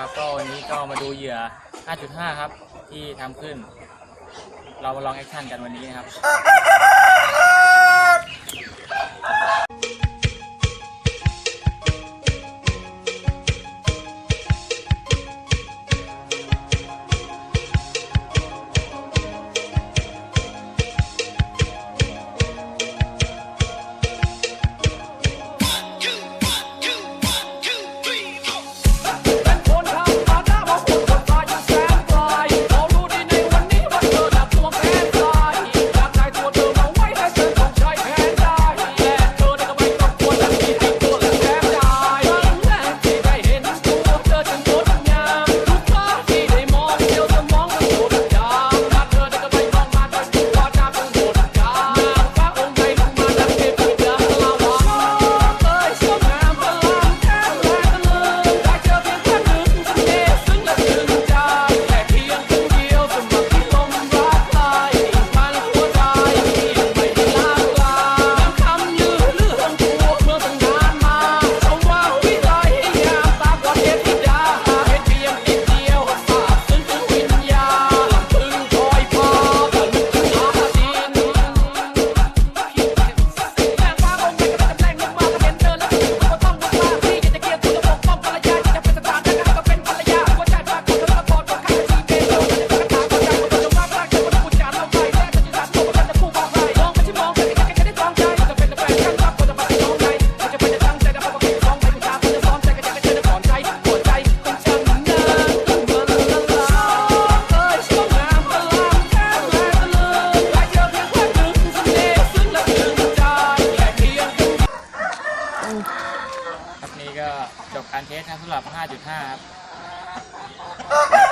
ครับ ก็วันนี้ก็มาดูเหยื่อ 5.5 ครับ ที่ทำขึ้น เรามาลองแอคชั่นกันวันนี้นะครับ จบการเทสครับสำหรับ 5.5 ครับ